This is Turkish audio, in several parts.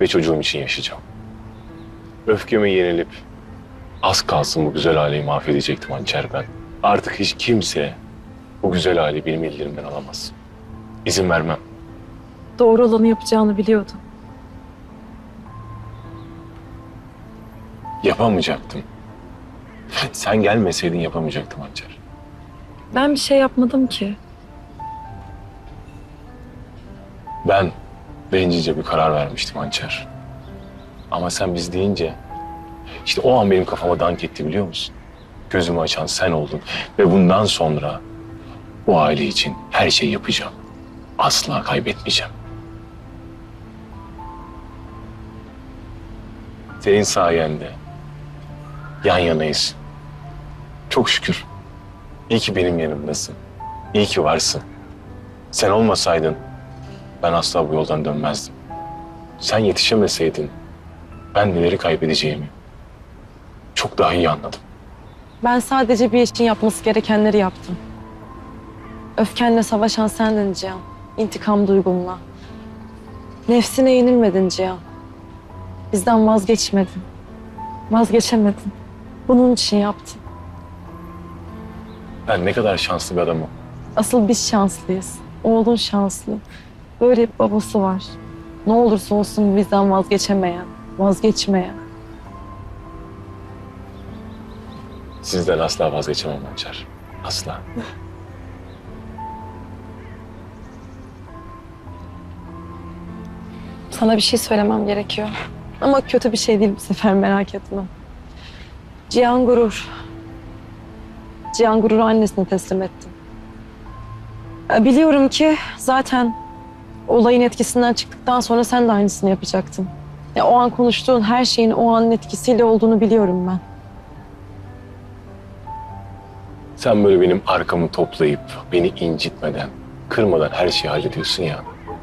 ve çocuğum için yaşayacağım. Öfkeme yenilip az kalsın bu güzel aileyi mahvedecektim hançer ben. Artık hiç kimse bu güzel aileyi benim ellerimden alamaz. İzin vermem. Doğru olanı yapacağını biliyordum. Yapamayacaktım. Sen gelmeseydin yapamayacaktım hançer. Ben bir şey yapmadım ki. Ben bencilce bir karar vermiştim hançer. Ama sen biz deyince işte o an benim kafama dank etti biliyor musun? Gözümü açan sen oldun ve bundan sonra bu aile için her şeyi yapacağım. Asla kaybetmeyeceğim. Senin sayende yan yanayız. Çok şükür. İyi ki benim yanımdasın. İyi ki varsın. Sen olmasaydın ben asla bu yoldan dönmezdim. Sen yetişemeseydin ben neleri kaybedeceğimi çok daha iyi anladım. Ben sadece bir için yapması gerekenleri yaptım. Öfkenle savaşan sendin Cihan. İntikam duygumla. Nefsine yenilmedin Cihan. Bizden vazgeçmedin. Vazgeçemedin. Bunun için yaptım. Ben ne kadar şanslı bir adamım. Asıl biz şanslıyız. Oğlun şanslı. Böyle bir babası var. Ne olursa olsun bizden vazgeçemeyen, vazgeçmeyen. Sizden asla vazgeçemem Hançer. Asla. Sana bir şey söylemem gerekiyor. Ama kötü bir şey değil bu sefer merak etme. Cihan Gurur. Cihan Gurur'u annesine teslim ettim. Biliyorum ki zaten olayın etkisinden çıktıktan sonra sen de aynısını yapacaktın. Ya, o an konuştuğun her şeyin o anın etkisiyle olduğunu biliyorum ben. Sen böyle benim arkamı toplayıp beni incitmeden, kırmadan her şeyi hallediyorsun ya.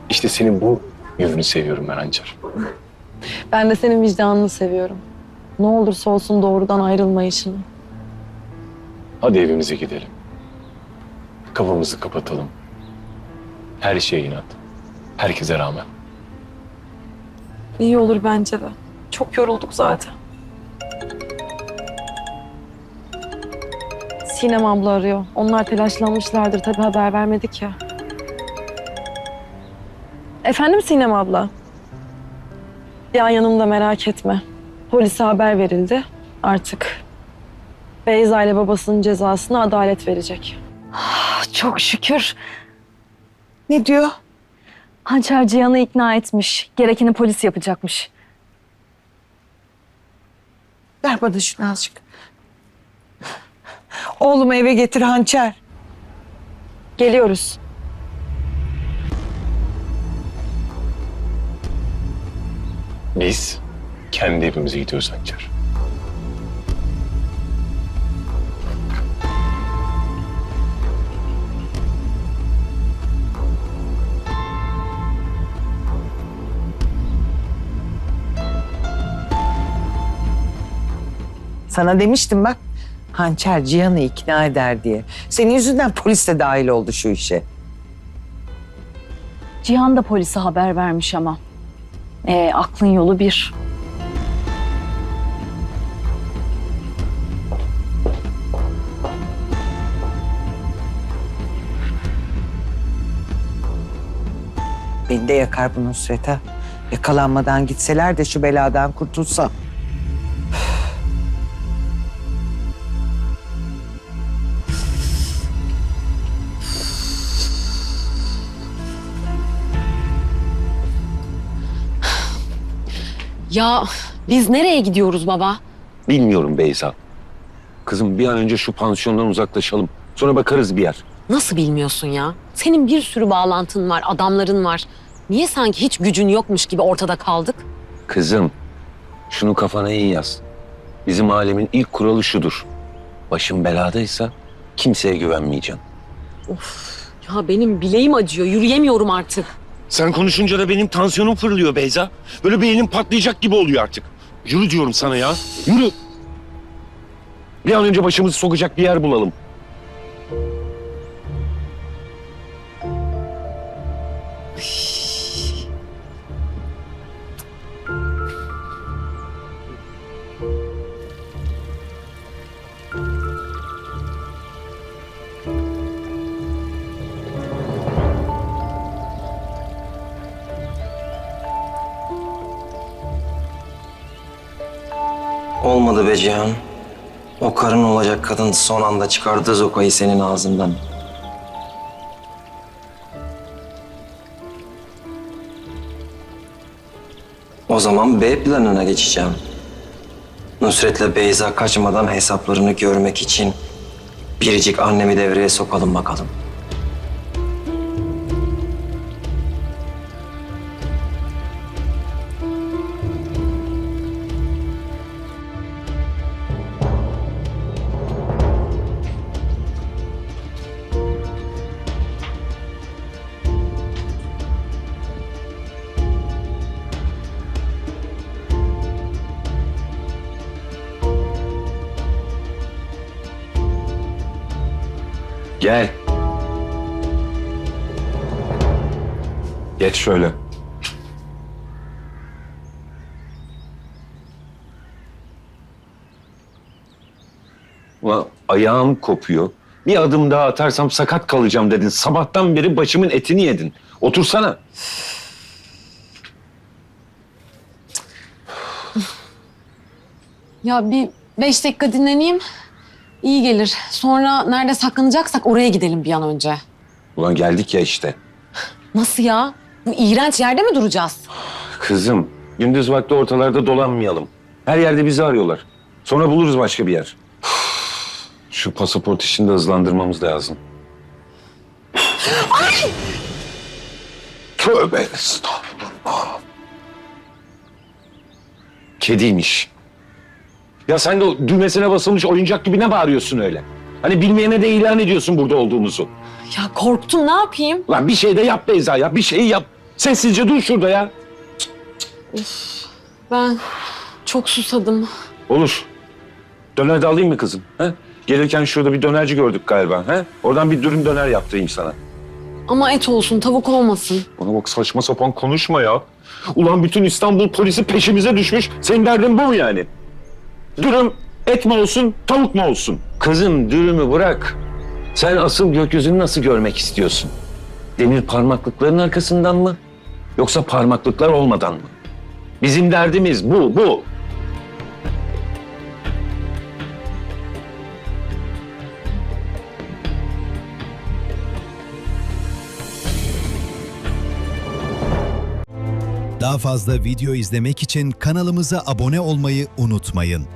İşte senin bu yönünü seviyorum ben Hançer. Ben de senin vicdanını seviyorum. Ne olursa olsun doğrudan ayrılmayışını. Hadi evimize gidelim. Kapımızı kapatalım. Her şeye inat. Herkese rağmen. İyi olur bence de. Çok yorulduk zaten. Sinem abla arıyor. Onlar telaşlanmışlardır tabii haber vermedik ya. Efendim Sinem abla? Ya yanımda merak etme. Polise haber verildi. Artık Beyza ile babasının cezasını adalet verecek. Çok şükür. Ne diyor? Hançer Cihan'ı ikna etmiş. Gerekeni polis yapacakmış. Ver bana şunu azıcık. Oğlumu eve getir hançer. Geliyoruz. Biz kendi evimize gidiyoruz Hançer. Sana demiştim bak. Hançer Cihan'ı ikna eder diye. Senin yüzünden polis de dahil oldu şu işe. Cihan da polise haber vermiş ama. Ee, aklın yolu bir. Beni de yakar bu Nusret ha. Yakalanmadan gitseler de şu beladan kurtulsam. Ya biz nereye gidiyoruz baba? Bilmiyorum Beyza. Kızım bir an önce şu pansiyondan uzaklaşalım. Sonra bakarız bir yer. Nasıl bilmiyorsun ya? Senin bir sürü bağlantın var, adamların var. Niye sanki hiç gücün yokmuş gibi ortada kaldık? Kızım şunu kafana iyi yaz. Bizim alemin ilk kuralı şudur. Başın beladaysa kimseye güvenmeyeceksin. Ya benim bileğim acıyor, yürüyemiyorum artık. Sen konuşunca da benim tansiyonum fırlıyor Beyza. Böyle elim patlayacak gibi oluyor artık. Yürü diyorum sana ya. Yürü. Bir an önce başımızı sokacak bir yer bulalım. Olmadı be Cihan. O karın olacak kadın son anda çıkardı zokayı senin ağzından. O zaman B planına geçeceğim. Nusret'le Beyza kaçmadan hesaplarını görmek için biricik annemi devreye sokalım bakalım. Gel. Geç şöyle. Ulan ayağım kopuyor. Bir adım daha atarsam sakat kalacağım dedin. Sabahtan beri başımın etini yedin. Otursana. Ya bir beş dakika dinleneyim. İyi gelir. Sonra nerede saklanacaksak oraya gidelim bir an önce. Ulan geldik ya işte. Nasıl ya? Bu iğrenç yerde mi duracağız? Kızım, gündüz vakti ortalarda dolanmayalım. Her yerde bizi arıyorlar. Sonra buluruz başka bir yer. Şu pasaport işini de hızlandırmamız lazım. Tövbe estağfurullah. Kediymiş. Ya sen de o düğmesine basılmış oyuncak gibi ne bağırıyorsun öyle? Hani bilmeyene de ilan ediyorsun burada olduğumuzu. Ya korktum ne yapayım? Lan bir şey de yap Beyza ya. Bir şey yap. Sessizce dur şurada ya. Ben çok susadım. Olur. Döner de alayım mı kızım? He? Gelirken şurada bir dönerci gördük galiba. He? Oradan bir dürüm döner yaptırayım sana. Ama et olsun, tavuk olmasın. Bana bak saçma sapan konuşma ya. Ulan bütün İstanbul polisi peşimize düşmüş. Senin derdin bu mu yani? Dürüm et mi olsun, tavuk mu olsun? Kızım dürümü bırak. Sen asıl gökyüzünü nasıl görmek istiyorsun? Demir parmaklıkların arkasından mı? Yoksa parmaklıklar olmadan mı? Bizim derdimiz bu, bu. Daha fazla video izlemek için kanalımıza abone olmayı unutmayın.